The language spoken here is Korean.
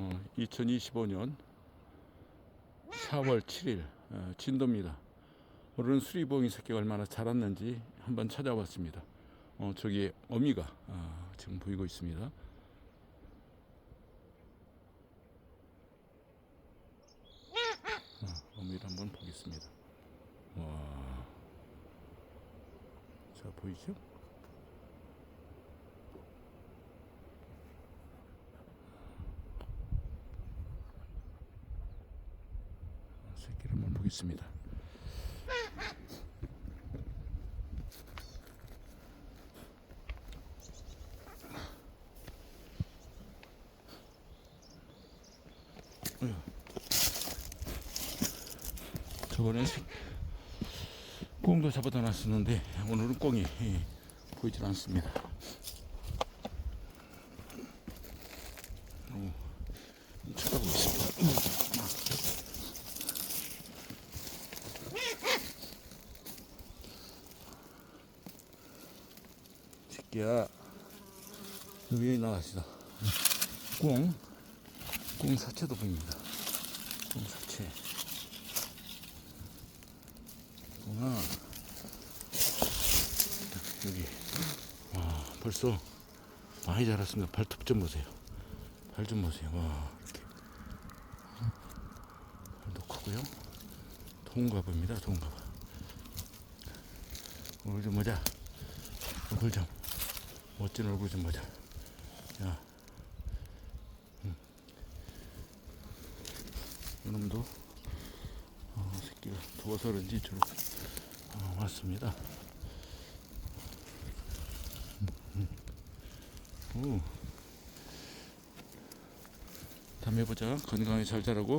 어, 2025년 4월 7일 어, 진도입니다. 오늘은 수리봉이 새끼가 얼마나 자랐는지 한번 찾아봤습니다. 어, 저기 어미가 어, 지금 보이고 있습니다. 어, 어미를 한번 보겠습니다. 와, 자 보이죠? 새끼를 한번 보겠습니다. 저번에 새- 꽁도 잡아다 놨었는데 오늘은 꽁이 예, 보이질 않습니다. 오, 쳐다보고 있습니다. 새끼야. 여기 나가시다. 꽁, 꽁 사체도 보입니다. 꽁 사체. 꽁아. 여기. 와 벌써 많이 자랐습니다. 발톱 좀 보세요. 발 좀 보세요. 와 이렇게. 발도 크고요. 동갑입니다. 동갑. 얼굴 좀 보자. 얼굴 좀 멋진 얼굴 좀 보자. 야, 음. 이놈도 어, 새끼가 더워서 그런지 주로 어, 왔습니다. 음, 음. 오. 다음에 보자. 건강히 잘 자라고